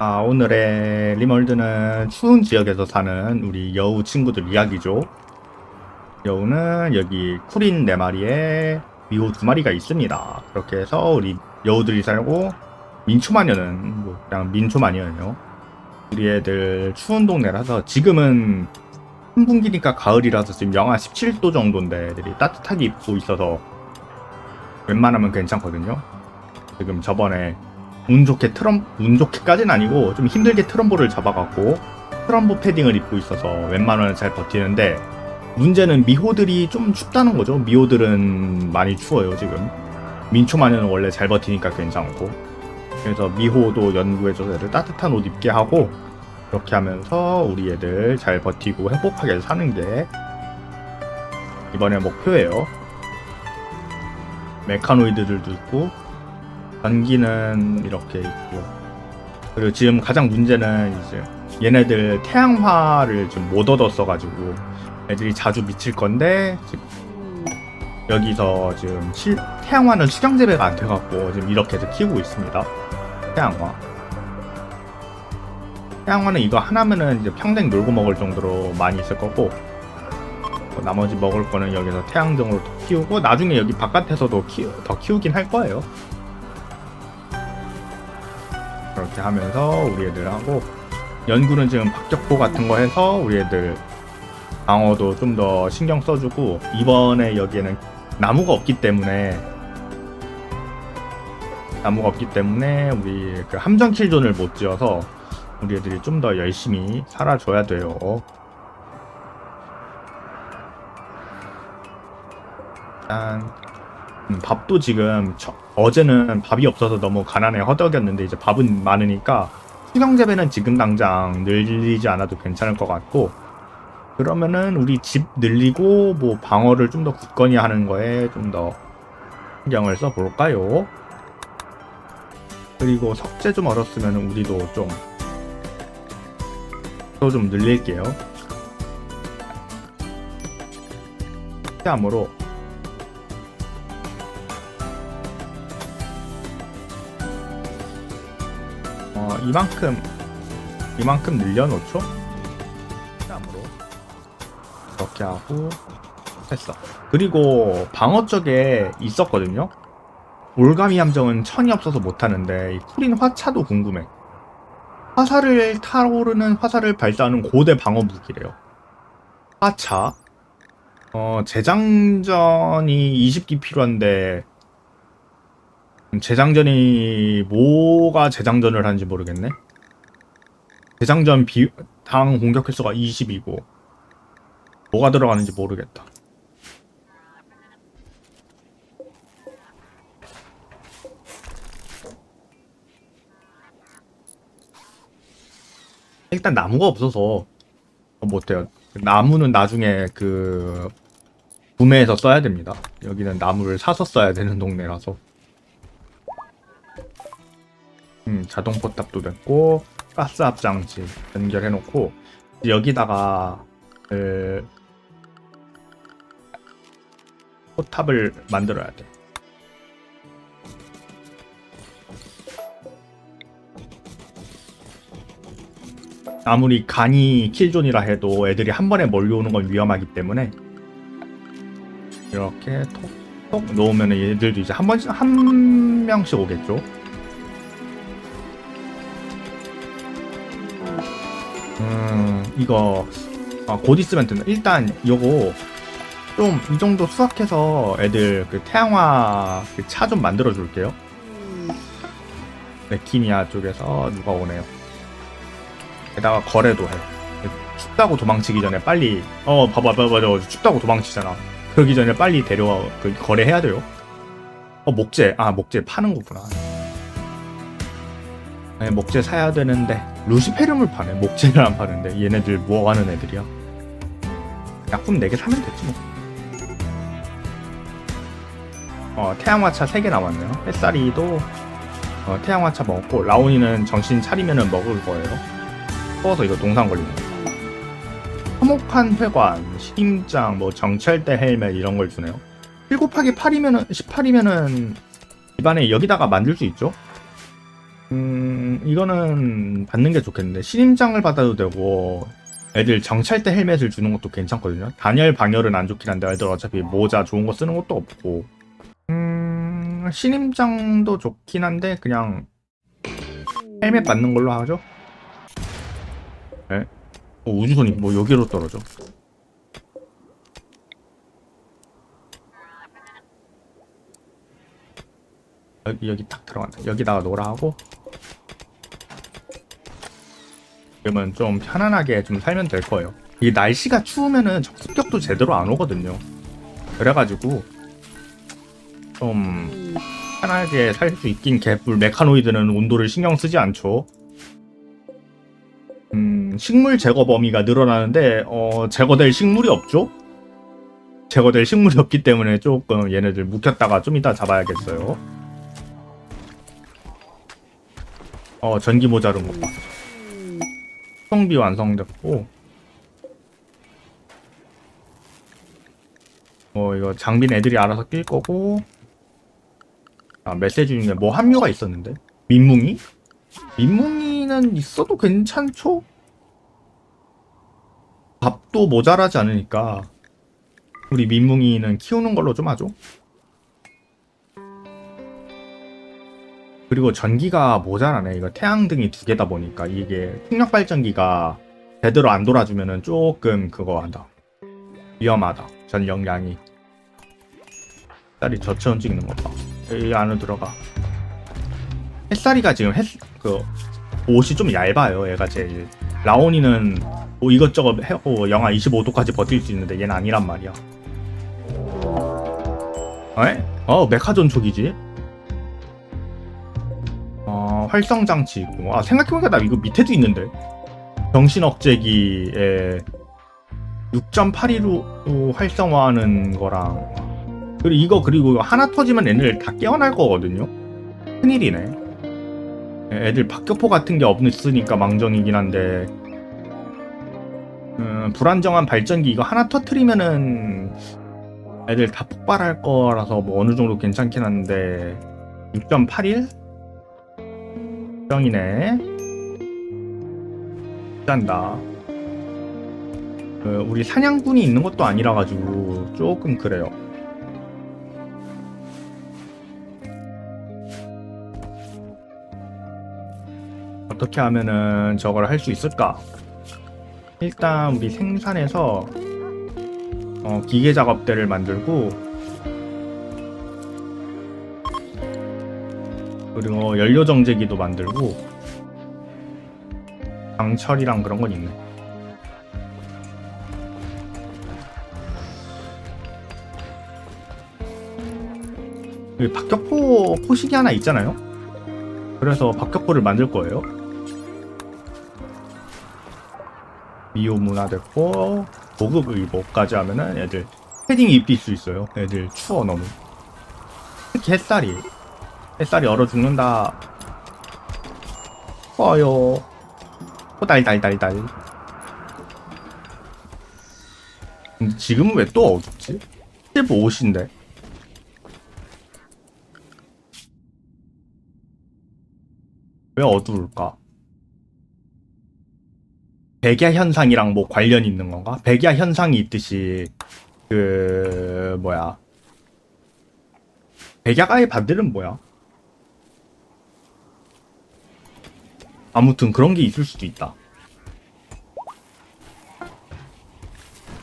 아, 오늘의 리멀드는 추운 지역에서 사는 우리 여우 친구들 이야기죠. 여우는 여기 쿠린 네 마리에 미호 두 마리가 있습니다. 그렇게 해서 우리 여우들이 살고 민초마녀는 뭐 그냥 민초마녀예요. 우리 애들 추운 동네라서 지금은 한분기니까 가을이라서 지금 영하 17도 정도인데 애들이 따뜻하게 입고 있어서 웬만하면 괜찮거든요. 지금 저번에 운 좋게 트럼 운 좋게까지는 아니고 좀 힘들게 트럼보를 잡아갖고 트럼보 패딩을 입고 있어서 웬만하면 잘 버티는데 문제는 미호들이 좀 춥다는 거죠. 미호들은 많이 추워요 지금. 민초마녀는 원래 잘 버티니까 괜찮고 그래서 미호도 연구해줘서 애들 따뜻한 옷 입게 하고 그렇게 하면서 우리 애들 잘 버티고 행복하게 사는 게 이번에 목표예요. 메카노이드들도 있고 전기는 이렇게 있고 그리고 지금 가장 문제는 이제 얘네들 태양화를 좀 못 얻었어 가지고 애들이 자주 미칠 건데 지금 여기서 지금 실, 태양화는 수경 재배가 안 돼갖고 지금 이렇게 해서 키우고 있습니다. 태양화. 태양화는 이거 하나면은 이제 평생 놀고 먹을 정도로 많이 있을 거고 뭐 나머지 먹을 거는 여기서 태양등으로 더 키우고 나중에 여기 바깥에서도 키우, 더 키우긴 할 거예요 그렇게 하면서 우리 애들하고 연구는 지금 박격포 같은 거 해서 우리 애들 방어도 좀 더 신경 써주고 이번에 여기에는 나무가 없기 때문에 나무가 없기 때문에 우리 그 함정 킬존을 못 지어서 우리 애들이 좀 더 열심히 살아줘야 돼요. 일단 음, 밥도 지금 저- 어제는 밥이 없어서 너무 가난해 허덕였는데 이제 밥은 많으니까 수경 재배는 지금 당장 늘리지 않아도 괜찮을 것 같고 그러면은 우리 집 늘리고 뭐 방어를 좀 더 굳건히 하는 거에 좀 더 신경을 써볼까요? 그리고 석재 좀 얼었으면 우리도 좀 또 좀 늘릴게요. 함으로 이만큼 이만큼 늘려놓죠? 함으로 이렇게 하고 했어. 그리고 방어 쪽에 있었거든요. 올가미 함정은 천이 없어서 못하는데 이 쿨인 화차도 궁금해. 화살을 타오르는 화살을 발사하는 고대 방어 무기래요. 화차. 어 재장전이 20기 필요한데 재장전이 뭐가 재장전을 하는지 모르겠네. 재장전 비, 당 공격 횟수가 20이고 뭐가 들어가는지 모르겠다. 일단 나무가 없어서 못해요. 나무는 나중에 그 구매해서 써야 됩니다. 여기는 나무를 사서 써야 되는 동네라서. 음, 자동 포탑도 됐고 가스 앞장치 연결해 놓고 여기다가 그 포탑을 만들어야 돼. 아무리 간이 킬존이라 해도 애들이 한 번에 몰려오는 건 위험하기 때문에 이렇게 톡톡 놓으면 얘들도 이제 한 번씩 한 명씩 오겠죠. 음 이거 아, 곧 있으면 된다. 일단 요거 좀 이 정도 수확해서 애들 그 태양화 그 차 좀 만들어 줄게요. 레키미아 쪽에서 누가 오네요. 게다가 거래도 해. 춥다고 도망치기 전에 빨리 어 봐봐 봐봐 저 춥다고 도망치잖아. 그러기 전에 빨리 데려와 그 거래해야 돼요. 어 목재 아 목재 파는 거구나. 네, 목재 사야 되는데 루시페름을 파네. 목재를 안 파는데 얘네들 뭐 하는 애들이야? 약품 4개 사면 됐지 뭐. 어 태양화차 3개 남았네요. 햇살이도 어, 태양화차 먹었고 라온이는 정신 차리면은 먹을 거예요. 추워서 이거 동상 걸리는 거. 화목한 회관, 식임장, 뭐 정찰대 헬멧 이런 걸 주네요. 7 곱하기 8이면은 18이면은 집안에 여기다가 만들 수 있죠? 음, 이거는 받는 게 좋겠는데 신임장을 받아도 되고 애들 정찰 때 헬멧을 주는 것도 괜찮거든요. 단열 방열은 안 좋긴 한데 애들 어차피 모자 좋은 거 쓰는 것도 없고 음, 신임장도 좋긴 한데 그냥 헬멧 받는 걸로 하죠. 네. 어, 우주선이 뭐 여기로 떨어져. 여기 여기 딱 들어간다. 여기다가 놓으라 하고 그러면 좀 편안하게 좀 살면 될 거예요. 이 날씨가 추우면은 적습격도 제대로 안 오거든요. 그래가지고 좀 편하게 살 수 있긴 개뿔 메카노이드는 온도를 신경 쓰지 않죠. 음, 식물 제거 범위가 늘어나는데 어, 제거될 식물이 없죠. 제거될 식물이 없기 때문에 조금 얘네들 묵혔다가 좀 이따 잡아야겠어요. 어 전기 모자른 것 봐. 성비 완성됐고 어 이거 장비는 애들이 알아서 낄 거고 아 메시지 중에 뭐 합류가 있었는데 민뭉이? 민뭉이는 있어도 괜찮죠? 밥도 모자라지 않으니까 우리 민뭉이는 키우는 걸로 좀 하죠. 그리고 전기가 모자라네. 이거 태양등이 두 개다 보니까 이게 풍력 발전기가 제대로 안 돌아주면은 조금 그거 한다. 위험하다. 전력량이. 햇살이 저체온 찍는 것 봐. 이 안으로 들어가. 햇살이가 지금 햇, 그, 옷이 좀 얇아요. 얘가 제일. 라온이는 뭐 이것저것 해, 어, 영하 25도까지 버틸 수 있는데 얘는 아니란 말이야. 에? 어, 메카존 촉이지? 어, 활성 장치 있고. 아, 생각해보니까 나 이거 밑에도 있는데. 정신 억제기에 6.82로 활성화하는 거랑. 그리고 이거, 그리고 하나 터지면 애들 다 깨어날 거거든요. 큰일이네. 애들 박격포 같은 게 없으니까 망정이긴 한데. 음, 불안정한 발전기 이거 하나 터트리면은 애들 다 폭발할 거라서 뭐 어느 정도 괜찮긴 한데 6.81? 정이네. 짠다. 그, 우리 사냥꾼이 있는 것도 아니라 가지고 조금 그래요. 어떻게 하면은 저걸 할 수 있을까? 일단 우리 생산해서 어, 기계 작업대를 만들고 그리고 연료 정제기도 만들고 강철이랑 그런 건 있네. 여기 박격포 포식이 하나 있잖아요. 그래서 박격포를 만들 거예요. 미오 문화 됐고 고급 의복까지 하면은 애들 패딩 입힐 수 있어요. 애들 추워 너무. 특히 햇살이 햇살이 얼어 죽는다. 꺼요. 호달달달달. 근데 지금은 왜 또 어둡지? 15 옷인데. 왜 어두울까? 백야 현상이랑 뭐 관련 있는 건가? 백야 현상이 있듯이 그 뭐야? 백야가의 반대는 뭐야? 아무튼 그런 게 있을 수도 있다.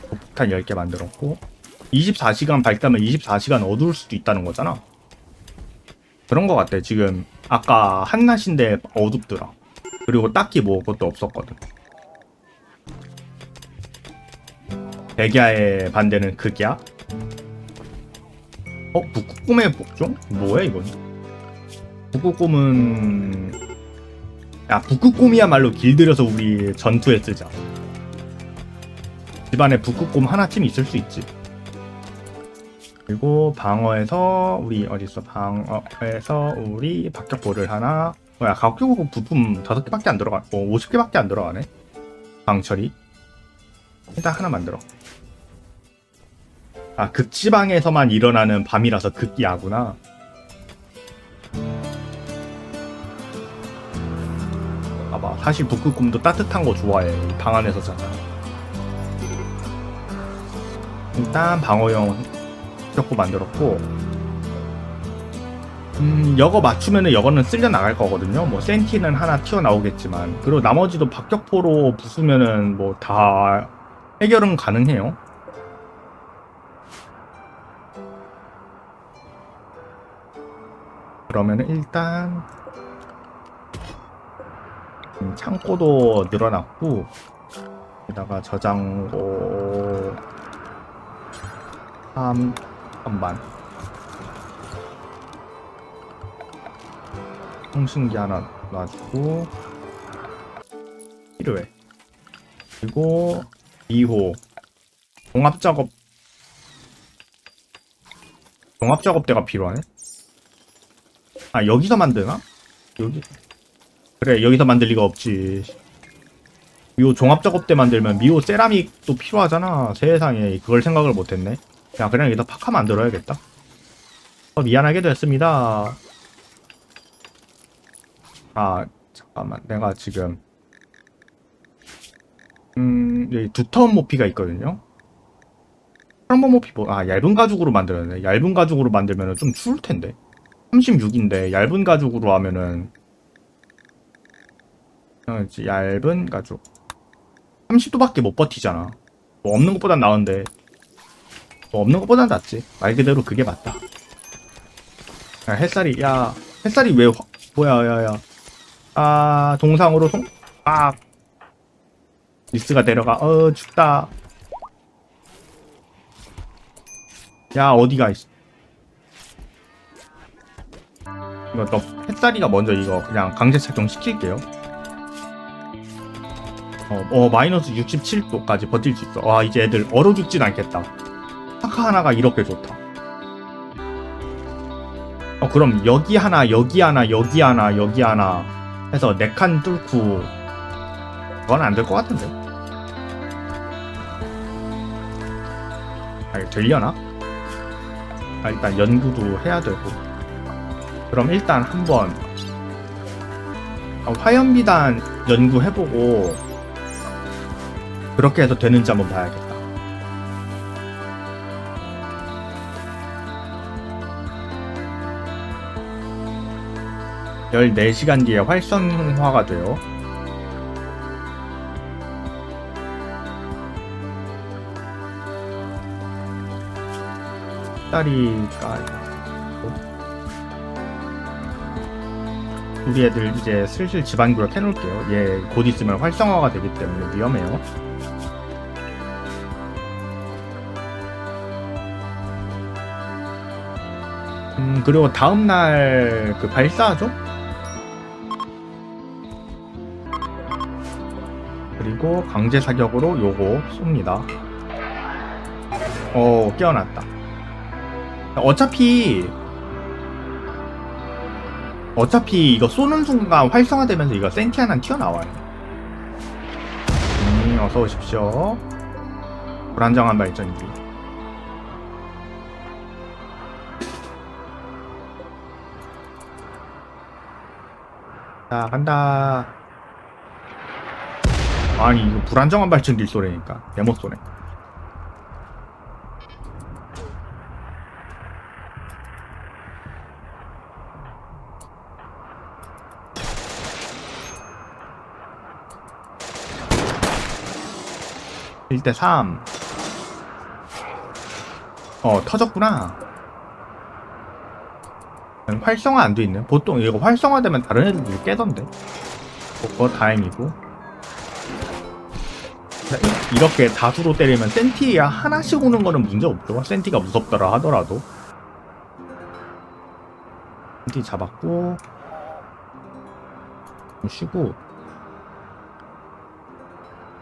폭탄 10개 만들었고 24시간 밝다면 24시간 어두울 수도 있다는 거잖아. 그런 거 같아. 지금 아까 한낮인데 어둡더라. 그리고 딱히 뭐 그것도 없었거든. 백야의 반대는 극야. 어? 북극곰의 복종? 뭐야 이건? 북극곰은 야 북극곰이야말로 길들여서 우리 전투에 쓰자 집안에 북극곰 하나쯤 있을 수 있지. 그리고 방어에서 우리 어딨어? 방어에서 우리 박격포를 하나. 뭐야 박격포 부품 다섯 개밖에 안 들어가 뭐 50개밖에 안 들어가네. 방철이 일단 하나 만들어. 아 극지방에서만 일어나는 밤이라서 극야구나 봐봐. 사실 북극곰도 따뜻한 거 좋아해. 방 안에서 자잖아. 일단 방어용 뼈고 만들었고 음, 여거 맞추면은 여거는 쓸려 나갈 거거든요. 뭐 센티는 하나 튀어나오겠지만 그리고 나머지도 박격포로 부수면은 뭐 다 해결은 가능해요. 그러면은 일단 음, 창고도 늘어났고 여기다가 저장고 3 3만 통신기 하나 놔주고 필요해. 그리고 2호. 종합작업. 종합작업대가 필요하네? 아 여기서 만드나? 여기 그래 여기서 만들 리가 없지. 미호 종합작업대 만들면 미호 세라믹도 필요하잖아 세상에. 그걸 생각을 못했네. 야 그냥 여기다 파카 만들어야겠다. 어, 미안하게도 했습니다. 아 잠깐만. 내가 지금 음 여기 두터운 모피가 있거든요. 트럼버 모피 뭐, 아 얇은 가죽으로 만들었네. 얇은 가죽으로 만들면 좀 추울 텐데. 36인데 얇은 가죽으로 하면은 어, 이제 얇은 가죽. 30도밖에 못 버티잖아. 뭐 없는 것보단 나은데. 뭐 없는 것보단 낫지. 말 그대로 그게 맞다. 야 햇살이 야 햇살이 왜 화, 뭐야 야야. 아 동상으로 송.. 아. 리스가 내려가. 어 춥다. 야 어디가 있어 이거 너 햇살이가 먼저 이거 그냥 강제 착용 시킬게요 어, 어 마이너스 67도까지 버틸 수 있어. 와 이제 애들 얼어 죽진 않겠다. 파카 하나가 이렇게 좋다. 어 그럼 여기 하나 여기 하나 여기 하나 여기 하나 해서 네 칸 뚫고 그건 안 될 것 같은데? 아 되려나? 아 일단 연구도 해야 되고. 그럼 일단 한번 어, 화염비단 연구해보고 그렇게 해서 되는지 한번 봐야겠다. 열네 시간 뒤에 활성화가 돼요. 딸이가 우리 애들 이제 슬슬 집안구역 해놓을게요. 얘 곧 있으면 활성화가 되기 때문에 위험해요. 그리고 다음날 그 발사하죠? 그리고 강제 사격으로 요거 쏩니다. 어, 깨어났다. 어차피 어차피 이거 쏘는 순간 활성화되면서 이거 센티 하나 튀어나와요. 음, 어서 오십시오. 불안정한 발전기. 자, 간다. 아니, 이거 불안정한 발전기 쏘래니까. 대못 쏘네. 일대 3. 어, 터졌구나. 음, 활성화 안 돼 있네. 보통 이거 활성화되면 다른 애들도 깨던데. 어, 그거 다행이고. 이렇게 다수로 때리면 센티야 하나씩 오는 거는 문제 없죠. 센티가 무섭더라 하더라도. 센티 잡았고. 좀 쉬고.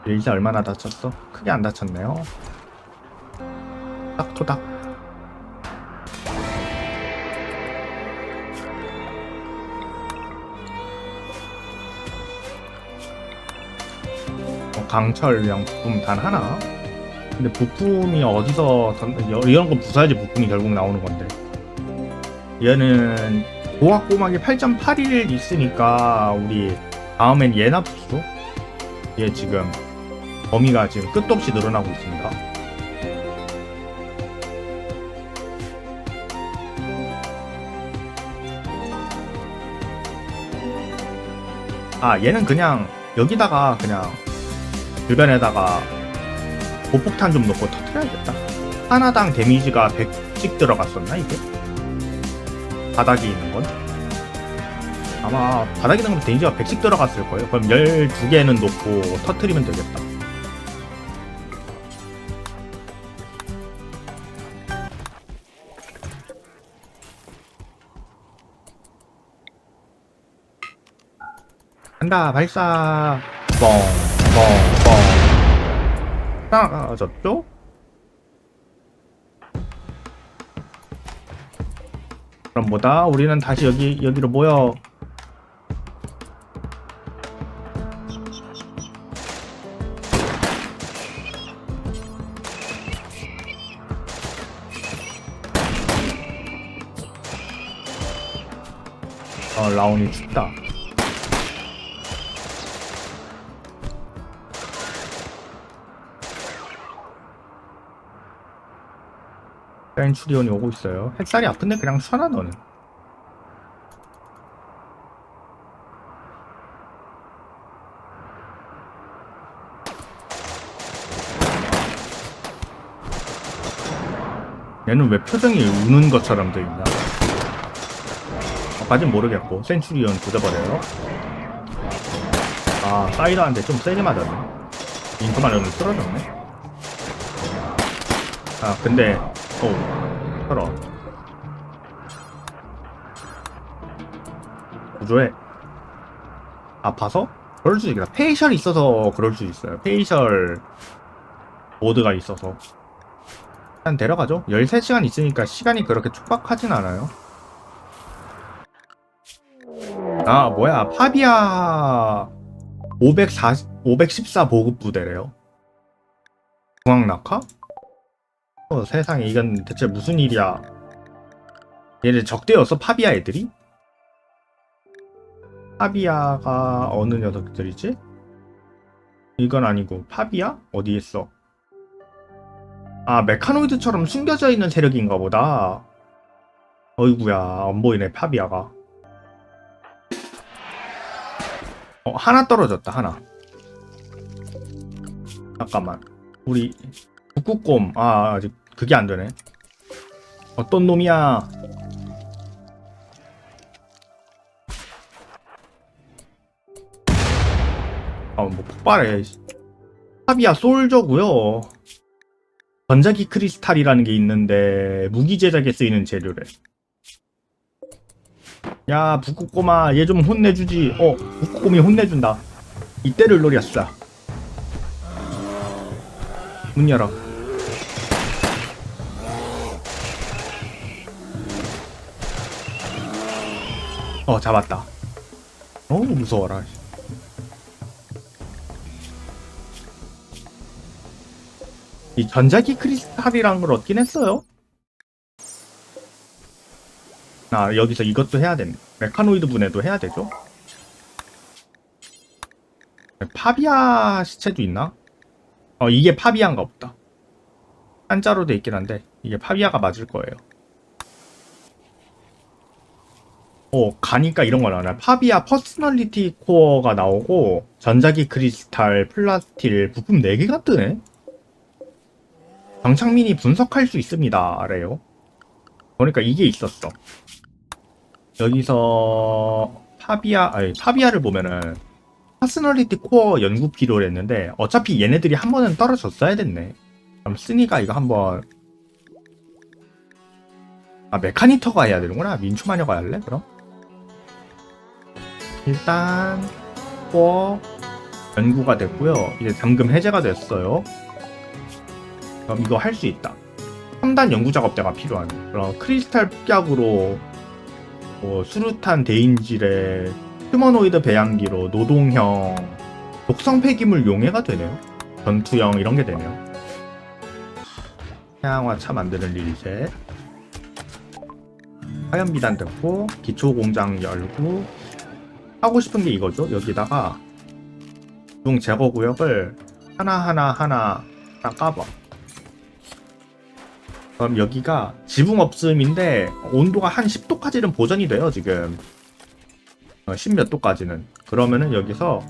일자 얼마나 다쳤어? 크게 안 다쳤네요. 딱 토닥. 강철량 부품 단 하나. 근데 부품이 어디서 이런 거 부숴야지 부품이 결국 나오는 건데. 얘는 고학고막이 8.81 있으니까 우리 다음엔 얘나 부수. 얘 지금 범위가 지금 끝도 없이 늘어나고 있습니다. 아 얘는 그냥 여기다가 그냥 주변에다가 보폭탄 좀 넣고 터트려야겠다. 하나당 데미지가 100씩 들어갔었나 이게? 바닥에 있는 건? 아마 바닥에 있는 건 데미지가 100씩 들어갔을 거예요. 그럼 12개는 놓고 터트리면 되겠다. 간다 발사 뻥 뻥뻥 떨어졌죠? 그럼 뭐다? 우리는 다시 여기 여기로 모여. 어 라온이 춥다. 벤추리온이 오고 있어요. 햇살이 아픈데 그냥 쏴나 너는. 얘는 왜 표정이 우는 것처럼 돼 있나? 아까진 모르겠고 센츄리온 부숴버려요. 아 사이더한테 좀 세게 맞았네. 잉크마저는 쓰러졌네. 아 근데 어. 털어 구조해. 아파서? 그럴 수 있겠다 페이셜이 있어서 그럴 수 있어요. 페이셜 모드가 있어서. 일단 데려가죠. 13시간 있으니까 시간이 그렇게 촉박하진 않아요. 아 뭐야. 파비아 540, 514 보급 부대래요. 중앙낙하? 어, 세상에 이건 대체 무슨 일이야? 얘네 적대였어 파비아 애들이? 파비아가 어느 녀석들이지? 이건 아니고 파비아? 어디 있어? 아 메카노이드처럼 숨겨져 있는 세력인가 보다. 어이구야 안 보이네 파비아가. 어 하나 떨어졌다 하나. 잠깐만 우리 북극곰 아 아직 그게 안 되네. 어떤 놈이야? 아 뭐 폭발해. 파비아 솔저고요. 전자기 크리스탈이라는 게 있는데 무기 제작에 쓰이는 재료래. 야 북극곰아 얘 좀 혼내주지. 어 북극곰이 혼내준다. 이때를 노렸어. 문 열어. 어 잡았다. 어우 무서워라. 이 전자기 크리스탈이란 걸 얻긴 했어요. 아 여기서 이것도 해야 되네. 메카노이드 분해도 해야 되죠. 파비아 시체도 있나? 어 이게 파비아인가 보다. 한자로 돼 있긴 한데 이게 파비아가 맞을 거예요. 어, 가니까 이런 거 나와요. 파비아 퍼스널리티 코어가 나오고, 전자기 크리스탈, 플라스틸, 부품 4개가 뜨네? 정창민이 분석할 수 있습니다. 래요. 그러니까 이게 있었어. 여기서, 파비아, 아니, 파비아를 보면은, 퍼스널리티 코어 연구 필요를 했는데, 어차피 얘네들이 한 번은 떨어졌어야 됐네. 그럼 쓰니까 이거 한번, 아, 메카니터가 해야 되는구나. 민초마녀가 할래? 그럼? 일단 코어 연구가 됐고요. 이제 잠금 해제가 됐어요. 그럼 이거 할 수 있다. 3단 연구 작업대가 필요한. 그럼 크리스탈 폭약으로 뭐 수류탄 대인질에 휴머노이드 배양기로 노동형 독성 폐기물 용해가 되네요. 전투형 이런 게 되네요. 태양화차 만드는 리셋. 화염비단 됐고 기초 공장 열고 하고 싶은 게 이거죠. 여기다가 중 제거 구역을 하나하나 하나 하나 까봐. 그럼 여기가 지붕 없음인데 온도가 한 10도까지는 보전이 돼요 지금 어, 10몇 도까지는 그러면은 여기서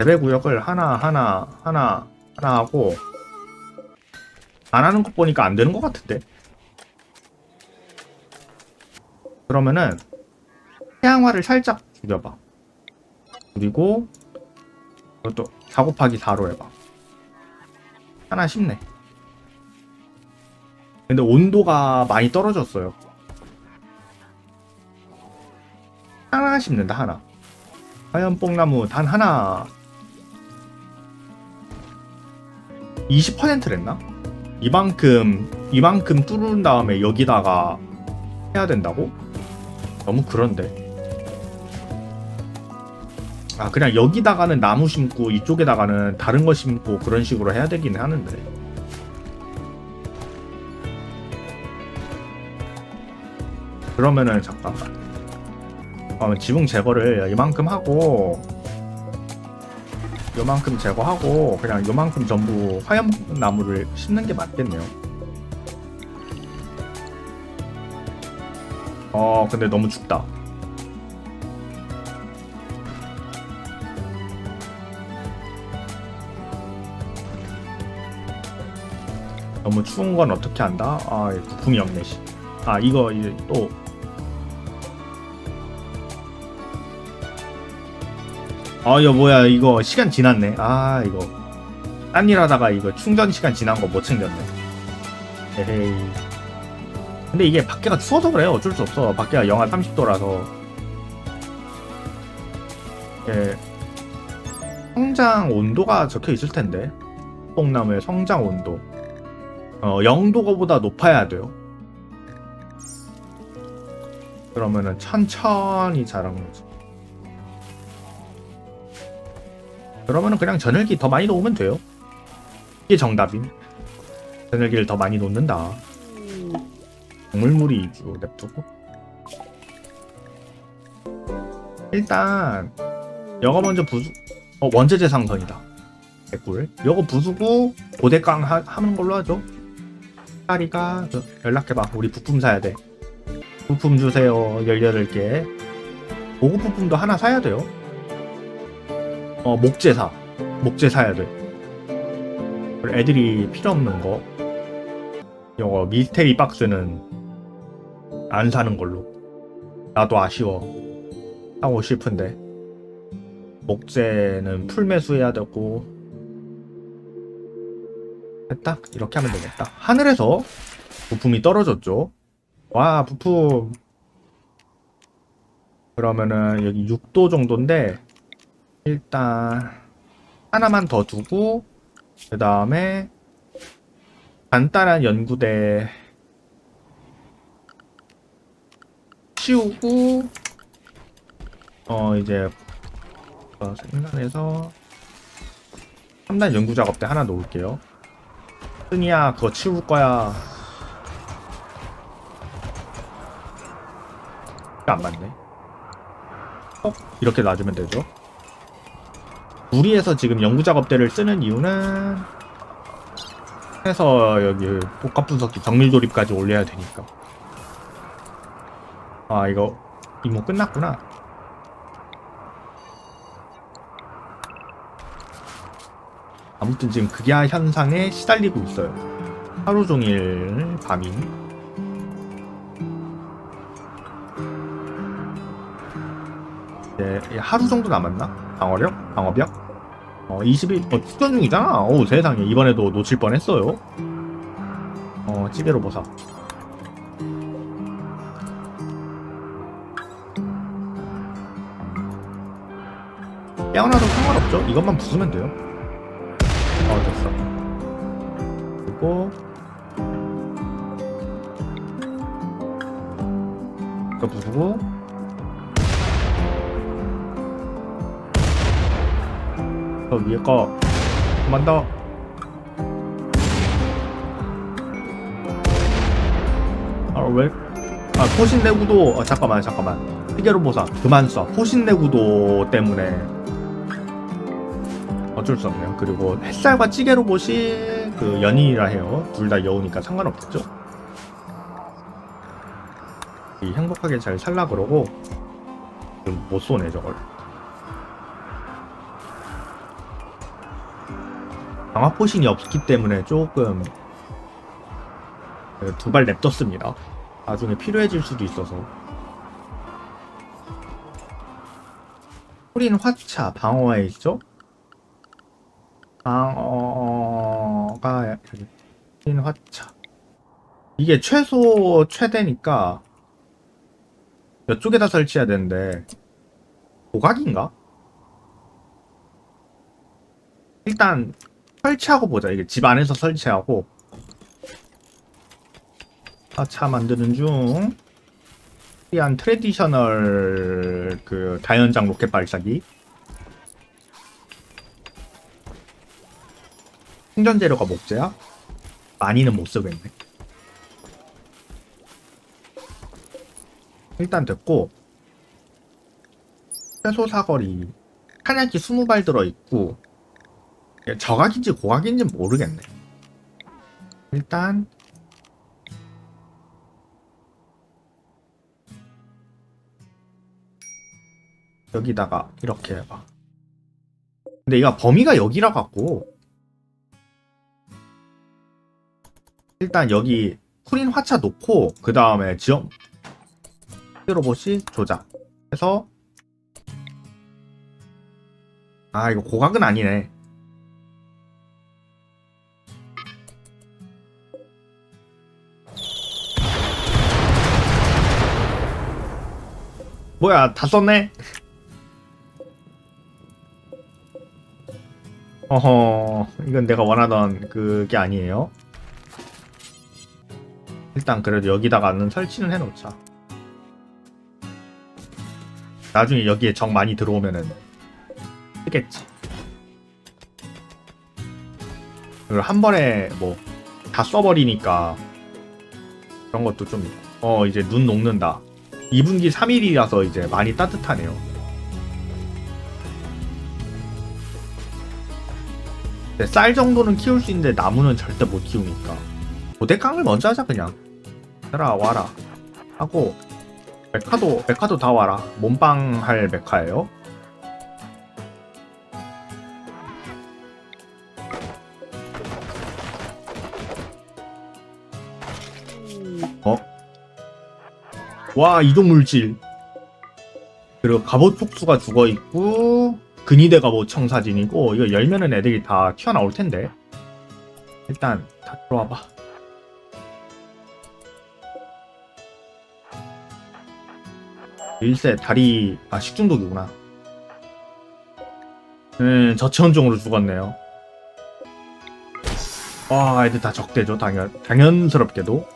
재배 구역을 하나 하나 하나 하나 하고 안 하는 것 보니까 안 되는 것 같은데 그러면은 태양화를 살짝 줄여봐 그리고 이것도 4 곱하기 4로 해봐 하나 쉽네 근데 온도가 많이 떨어졌어요. 하나 심는다 하나. 하얀 뽕나무 단 하나 20%랬나? 이만큼 이만큼 뚫은 다음에 여기다가 해야 된다고? 너무 그런데. 아 그냥 여기다가는 나무 심고 이쪽에다가는 다른 거 심고 그런 식으로 해야 되긴 하는데. 그러면은 잠깐만. 어, 지붕 제거를 이만큼 하고 요만큼 제거하고 그냥 요만큼 전부 화염 나무를 심는 게 맞겠네요. 어 근데 너무 춥다. 너무 추운 건 어떻게 한다? 아 부품이 없네 씨. 아 이거 이제 또 아, 이거 뭐야, 이거 시간 지났네. 아, 이거. 딴 일 하다가 이거 충전 시간 지난 거 못 챙겼네. 에헤이. 근데 이게 밖에가 추워서 그래요. 어쩔 수 없어. 밖에가 영하 30도라서. 예. 성장 온도가 적혀 있을 텐데. 뽕나무의 성장 온도. 어, 0도보다 높아야 돼요. 그러면은 천천히 자라는 거지. 그러면은 그냥 전열기 더 많이 놓으면 돼요. 이게 정답임. 전열기를 더 많이 놓는다. 동물물이 위주로 냅두고. 일단 여거 먼저 부수. 어 원재재 상선이다. 개꿀. 요거 부수고 고대강 하, 하는 걸로 하죠. 딸이가 저, 연락해봐. 우리 부품 사야 돼. 부품 주세요. 18개. 고급 부품도 하나 사야 돼요. 어 목재 사 목재 사야 돼 애들이 필요 없는 거 이거 미스테리 박스는 안 사는 걸로 나도 아쉬워 사고 싶은데 목재는 풀매수 해야 되고 됐다? 이렇게 하면 되겠다. 하늘에서 부품이 떨어졌죠. 와 부품. 그러면은 여기 6도 정도인데 일단 하나만 더 두고 그 다음에 간단한 연구대 치우고 어 이제 어, 생산해서 3단 연구 작업대 하나 놓을게요. 승이야 그거 치울 거야. 안 맞네. 어? 이렇게 놔주면 되죠. 무리해서 지금 연구 작업대를 쓰는 이유는 해서 여기 복합 분석기 정밀 조립까지 올려야 되니까. 아 이거 이모 끝났구나. 아무튼 지금 극야 현상에 시달리고 있어요. 하루 종일 밤이. 이제 하루 정도 남았나? 방어력? 방어벽? 어, 20일, 어, 축전 중이잖아. 오, 세상에. 이번에도 놓칠 뻔 했어요. 어, 찌개로 보사. 깨어나도 상관없죠? 이것만 부수면 돼요. 어, 됐어. 그리고, 이거 부수고, 저 위에 거 한번 더. 아 왜? 아 포신 내구도 어, 잠깐만 잠깐만. 시계로 보사 그만 쏴 포신내 구도 때문에 어쩔 수 없네요. 그리고 햇살과 찌개 로봇이 그 연인이라 해요. 둘 다 여우니까 상관없겠죠? 이 행복하게 잘 살라 그러고 지금 못 쏘네 저걸. 강화 포신이 없기 때문에 조금 두 발 냅뒀습니다. 나중에 필요해질 수도 있어서. 풀인 화차 방어에 있죠? 방어가 풀인 화차. 이게 최소 최대니까 이쪽에다 설치해야 되는데 고각인가? 일단 설치하고 보자. 이게 집 안에서 설치하고. 화차 만드는 중. 특이한 트레디셔널 그 다연장 로켓 발사기 충전 재료가 목재야? 많이는 못 쓰겠네 일단 됐고 최소 사거리 탄약이 20발 들어있고 저각인지 고각인지 모르겠네 일단 여기다가 이렇게 해봐. 근데 얘가 범위가 여기라 갖고 일단 여기 풀인 화차 놓고 그 다음에 지점 로봇이 조작. 해서 아 이거 고각은 아니네. 뭐야 다 썼네? 어허, 이건 내가 원하던 그게 아니에요. 일단 그래도 여기다가는 설치는 해놓자. 나중에 여기에 적 많이 들어오면은 쓰겠지. 그리고 한 번에 뭐 다 써버리니까 그런 것도 좀, 어, 이제 눈 녹는다. 2분기 3일이라서 이제 많이 따뜻하네요. 네, 쌀 정도는 키울 수 있는데 나무는 절대 못 키우니까 고대깡을 먼저 하자 그냥 얘들아 와라. 하고 메카도 메카도 다 와라. 몸빵 할 메카예요. 어? 와 이동물질. 그리고 갑옷 촉수가 죽어있고 근위대가 뭐 청사진이고 이거 열면은 애들이 다 튀어나올 텐데. 일단 다 들어와봐 일세 다리 아 식중독이구나. 음 저체온종으로 죽었네요. 와 애들 다 적대죠 당연 당연스럽게도.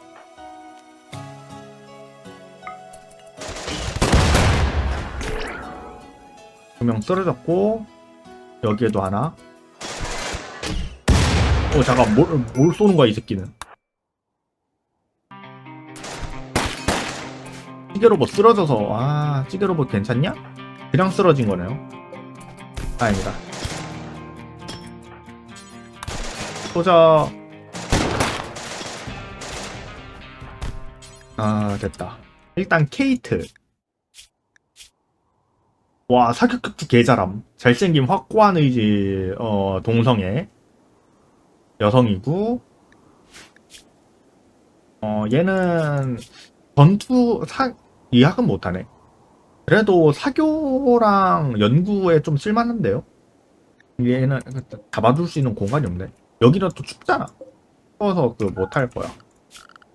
두명 쓰러졌고 여기에도 하나. 오 잠깐 뭘, 뭘 쏘는 거야 이 새끼는 찌개로봇 뭐 쓰러져서 아 찌개로봇 괜찮냐? 그냥 쓰러진 거네요. 다행이다. 쏘자. 아 됐다. 일단 케이트. 와 사격격투 개잘함. 잘생김 확고한 의지 어 동성애. 여성이고. 어 얘는 전투 사 이학은 못하네. 그래도 사교랑 연구에 좀 쓸만한데요? 얘는 잡아둘 수 있는 공간이 없네. 여기는 또 춥잖아. 추워서 그 못할 거야.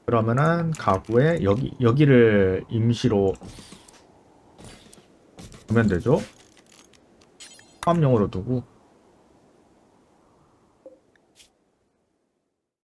그러면은 가구에 여기 여기를 임시로 두면 되죠. 포함용으로 두고